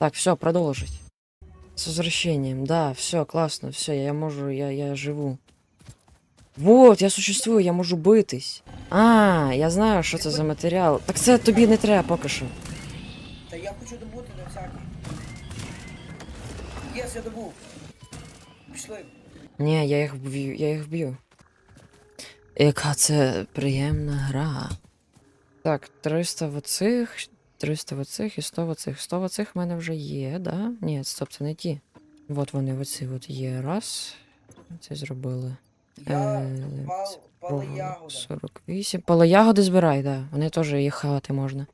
Так, все, продолжить. С возвращением. Да, все, классно, все, я можу, я, я живу. Вот, я существую, я можу битись. А, я знаю, що це за матеріал. Так це тобі не треба поки що. Та я хочу добути до всяких. Єс, я добув. Пішли. Ні, я їх вб'ю, я їх вб'ю. Яка це приємна гра. Так, 300 в оцих, 300 в оцих і 100 в оцих. 100 в оцих в мене вже є, да? Ні, стоп, це не ті. От вони оці от є. Раз. Це зробили. Я Е, пал, пали ягода. 48. Палоягоди збирай, да. Вони теж їх хавати можна.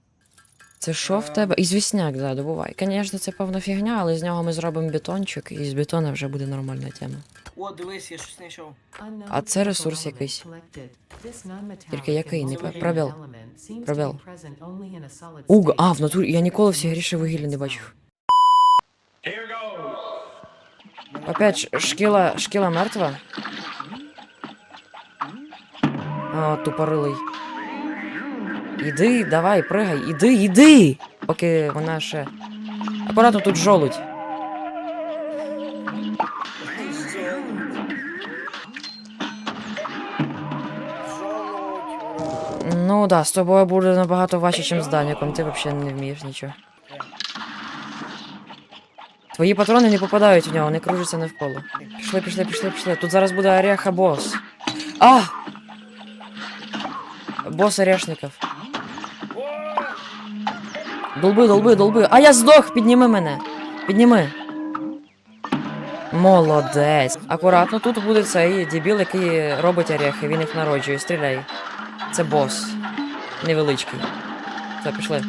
Це що в Е. тебе? І звісняк, да, добувай. Звісно, це певна фігня, але з нього ми зробимо бетончик, і з бетона вже буде нормальна тема. О, дивись, я щось знайшов. А це ресурс якийсь. Тільки який? Не пробіл. Пробіл. Уг, а, в натурі, я ніколи в цій грі вугілля не бачив. Опять шкіла, шкіла мертва? А, тупорилий. Іди, давай, пригай, іди, іди! Поки вона ще. Акуратно тут жолудь. Ну да, з тобою буде набагато важче, ніж з Даніком, ти взагалі не вмієш нічого. Твої патрони не попадають в нього, вони кружаться навколо. Пішли, пішли, пішли, пішли. Тут зараз буде ореха бос. А! Бос орешників. Долби, долби, долби. А я здох! Підніми мене! Підніми. Молодець. Акуратно, тут буде цей дебіл, який робить орехи, він їх народжує. Стріляй. Це бос. Невеличкий. Все, пішли.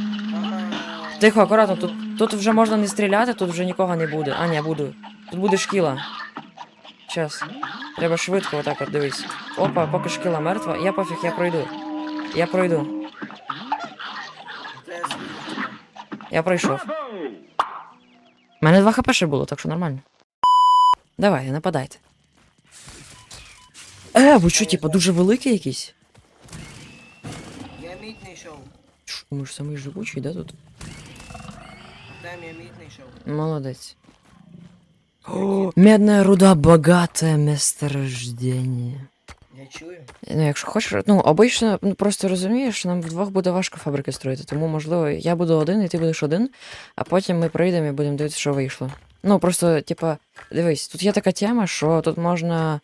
Тихо, акуратно, тут, тут вже можна не стріляти, тут вже нікого не буде. А, ні, буду. Тут буде шкіла. Щас. Треба швидко отак от дивись. Опа, поки шкіла мертва. Я пофіг, я пройду. Я пройду. Я. Я пройшов. У мене 2 хп ще було, так що нормально. Давай, нападайте. Е, ви що, типа, дуже великий якийсь? Ми ж самий живучий, да, тут? Там я мідь знайшов. Молодец. О, медная руда богатое месторождение. Я чую. Ну, якщо хочеш, ну, обично, ну просто розумієш, нам вдвох буде важко фабрики строїти, тому можливо, я буду один, і ти будеш один, а потім ми прийдемо і будемо дивитися, що вийшло. Ну, просто, типа, дивись, тут є така тема, що тут можна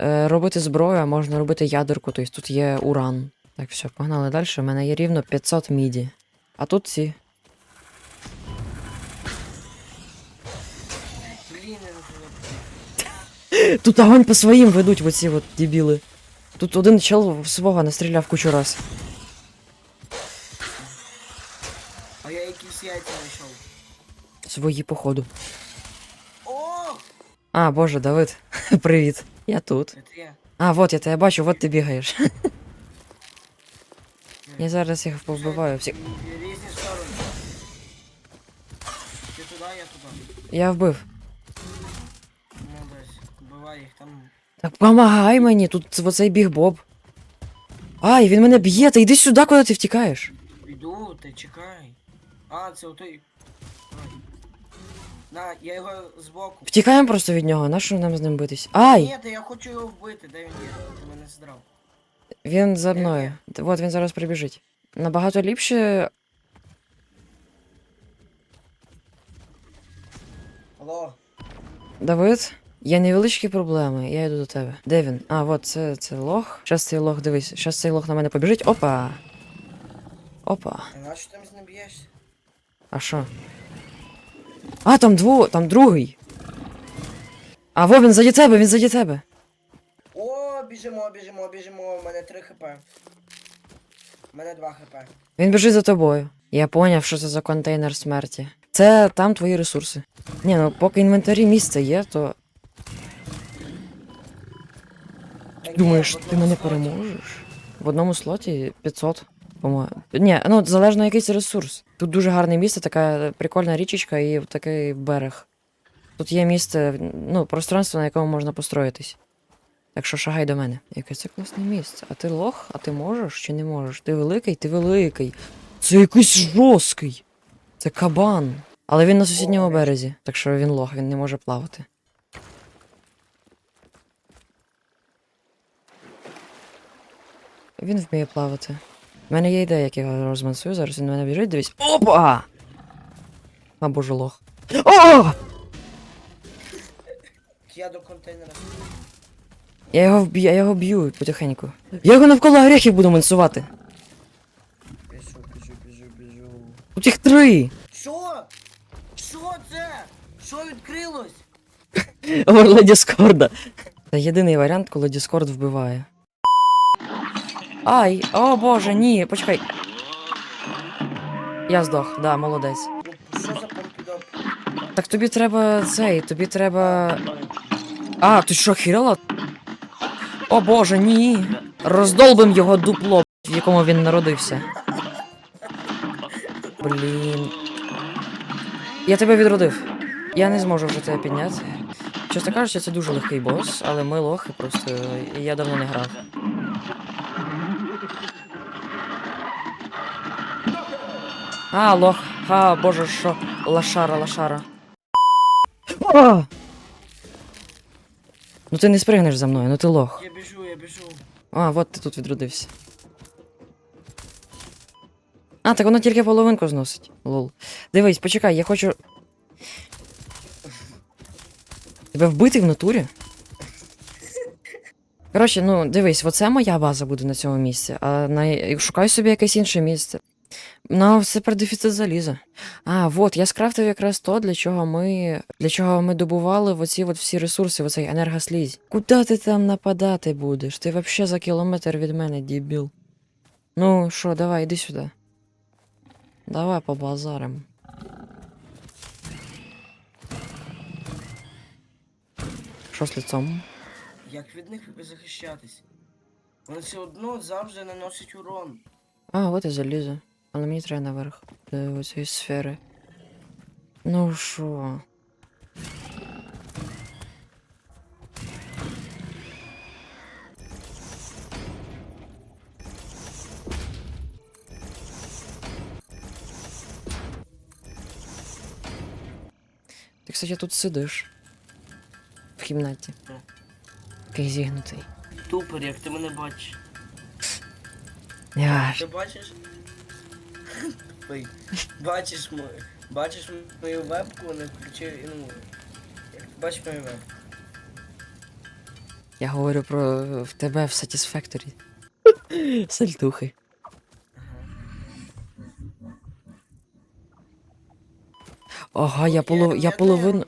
е, робити зброю, а можна робити ядерку, тобто тут є уран. Так, все, погнали далі. У мене є рівно 500 міді. А тут ці. Тут огонь по своїм ведуть оці от дебіли. Тут один чел свого настріляв кучу раз. А я якісь яйця знайшов. Свої, походу. О! А, боже, Давид, привіт. Я тут. А, вот я тебе бачу, вот ти бігаєш. Я зараз їх повбиваю всіх. Ти туди, я туди. Я вбив. Молодець. Вбивай їх там. Так помагай мені, тут оцей біг Боб. Ай, він мене б'є, та йди сюди, куди ти втікаєш. Іду, ти чекай. А, це отой. Ой. На, я його збоку. Втікаємо просто від нього, нащо нам з ним битись? Ай! Ні, та я хочу його вбити, де він є? Ти мене здрав. Він за мною. От він зараз прибіжить. Набагато ліпше. Алло. Давид, є невеличкі проблеми, я йду до тебе. Де він? А, от це, це лох. Щас цей лох, дивись, щас цей лох на мене побіжить. Опа. Опа. А на що ти з ним б'єшся? А що? А, там дво, там другий. А, во, він заді тебе, він заді тебе. Біжимо, біжимо, біжимо. У мене 3 хп. У мене 2 хп. Він біжить за тобою. Я поняв, що це за контейнер смерті. Це там твої ресурси. Ні, ну поки інвентарі місце є, то. Ні, Думаєш, ти мене переможеш? В одному слоті 500, по-моєму. Ні, ну залежно якийсь ресурс. Тут дуже гарне місце, така прикольна річечка і такий берег. Тут є місце, ну, пространство, на якому можна построїтись. Так що шагай до мене. Яке це класне місце. А ти лох? А ти можеш чи не можеш? Ти великий? Ти великий. Це якийсь жорсткий. Це кабан. Але він на сусідньому березі, так що він лох, він не може плавати. Він вміє плавати. У мене є ідея, як я розмансую, зараз він мене біжить, дивись. Опа! А боже лох. О! Я до контейнера. Я його вб'ю, я його б'ю потихеньку. Я його навколо орехів буду мансувати. Біжу, біжу, біжу, біжу. Тут їх три. Що? Що це? Що відкрилось? Орла Діскорда. Це єдиний варіант, коли Діскорд вбиває. Ай, о боже, ні, почекай. Я здох, да, молодець. Що за помпідоп? Так тобі треба цей, тобі треба. А, ти що, хірала? О боже, ні. Роздолбим його дупло, в якому він народився. Блін. Я тебе відродив. Я не зможу вже тебе підняти. Чесно кажучи, це дуже легкий бос, але ми лохи просто. Я давно не грав. А, лох. А, боже, що. Лашара, лашара. Ну ти не спригнеш за мною, ну ти лох. Я біжу, я біжу. А, от ти тут відродився. А, так воно тільки половинку зносить. Лол. Дивись, почекай, я хочу. Тебе вбити в натурі? Коротше, ну дивись, оце моя база буде на цьому місці, а на... шукай собі якесь інше місце. Ну, це про дефіцит заліза. А, от, я скрафтив якраз то, для чого ми. Для чого ми добували оці от всі ресурси, оцей енергослізь. Куди ти там нападати будеш? Ти вообще за кілометр від мене, дебіл. Ну, що, давай, іди сюди. Давай побазарим. Що з лицом? Як від них захищатись? Вони все одно завжди наносять урон. А, от і залізо. Але мені треба наверх. До оцієї сфери. Ну що? Ти, кстати, тут сидиш. В кімнаті. Так. Такий зігнутий. Тупер, як ти мене бачиш. Я Ти бачиш? Ой, бачиш мою, бачиш мою вебку, не включив, ну, бачиш мою вебку. Я говорю про в тебе в Satisfactory. Сальтухи. Ага, я, полов... я половину.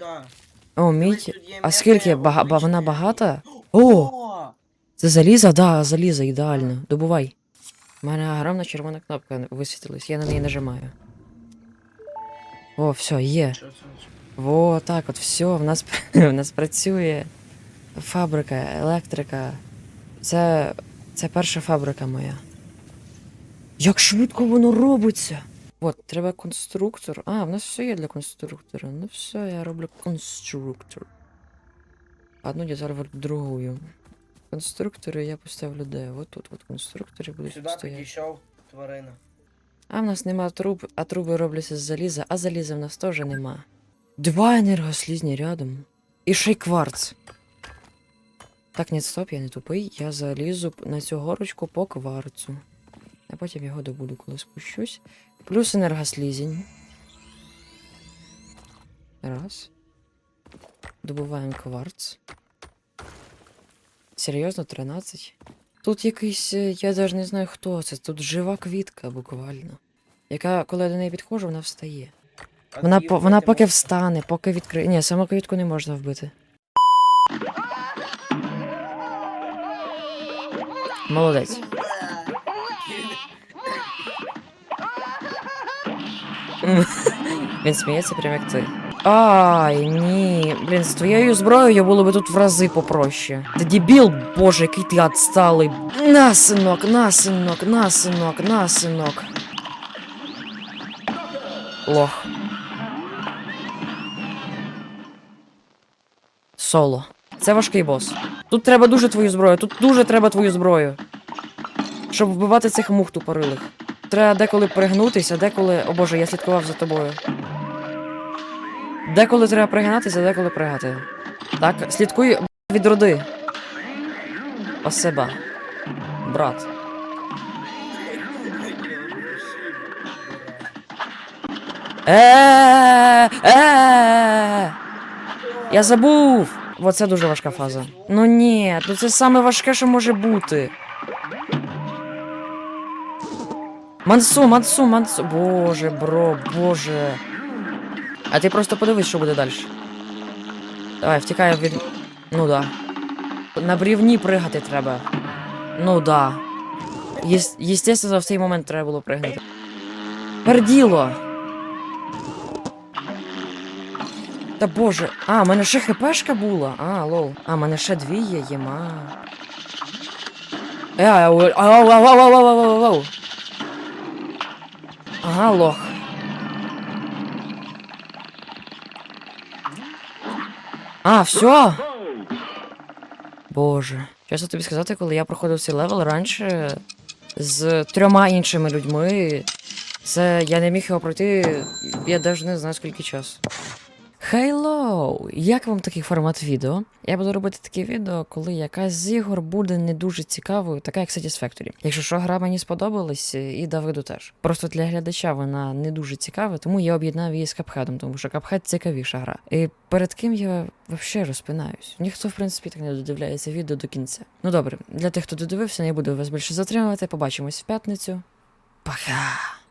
О, мідь. А скільки? Бага... ба- Вона багата? О! О! Це заліза? Да, заліза, ідеально. Добувай. У мене огромна червона кнопка висвітилась, я на неї нажимаю. О, все, є. Во, так от, все, в нас, в нас працює фабрика, електрика. Це, це перша фабрика моя. Як швидко воно робиться! От, треба конструктор. А, в нас все є для конструктора. Ну все, я роблю конструктор. Одну дізервер другую. Конструктори я поставлю де? От тут от конструктори будуть Сюди стояти. підійшов тварина. А в нас нема труб, а труби робляться з заліза, а заліза в нас теж нема. Два енергослізні рядом. І ще й кварц. Так, ні, стоп, я не тупий. Я залізу на цю горочку по кварцу. А потім його добуду, коли спущусь. Плюс енергослізінь. Раз. Добуваємо кварц. Серйозно, 13. Тут якийсь. е, Я навіть не знаю хто це. Тут жива квітка буквально. Яка, коли я до неї підходжу, вона встає. Вона, по, вона поки встане, поки відкриє. Ні, саму квітку не можна вбити. Молодець. Він сміється прям як ти. Ай, ні. Блін, з твоєю зброєю було би тут в рази попроще. Ти дебіл, боже, який ти отсталий. На, синок, на, синок, на, синок, на, синок. Лох. Соло. Це важкий бос. Тут треба дуже твою зброю, тут дуже треба твою зброю. Щоб вбивати цих мух тупорилих. Треба деколи пригнутися, деколи. О боже, я слідкував за тобою. Деколи треба пригинатися, деколи пригати. Так, слідкуй від роди. Спасибо. Брат. Е, е, Я забув. Оце дуже важка фаза. Ну ні, ну це саме важке, що може бути. Мансу, мансу, мансу. Боже, бро, боже. А ти просто подивись, що буде далі. Давай, втікай від. Ну да. На брівні пригати треба. Ну да. Єс... Єстественно, в цей момент треба було пригнути. Перділо! Та боже. А, в мене ще хпшка була. А, лол. А, в мене ще дві є, єма. Е, ау, ау, ау, ау, ау, ау, ау, ау. Ага, лох. А, все. Боже. Чесно тобі сказати, коли я проходив цей левел раніше з трьома іншими людьми, це я не міг його пройти, я навіть не знаю скільки часу. Хейлоу! Як вам такий формат відео? Я буду робити такі відео, коли якась з ігор буде не дуже цікавою, така як Satisfactory. Якщо що, гра мені сподобалась, і Давиду теж. Просто для глядача вона не дуже цікава, тому я об'єднав її з капхедом, тому що капхед цікавіша гра. І перед ким я взагалі розпинаюсь. Ніхто, в принципі, так не додивляється відео до кінця. Ну добре, для тих, хто додивився, не буду вас більше затримувати. Побачимось в п'ятницю. Пока!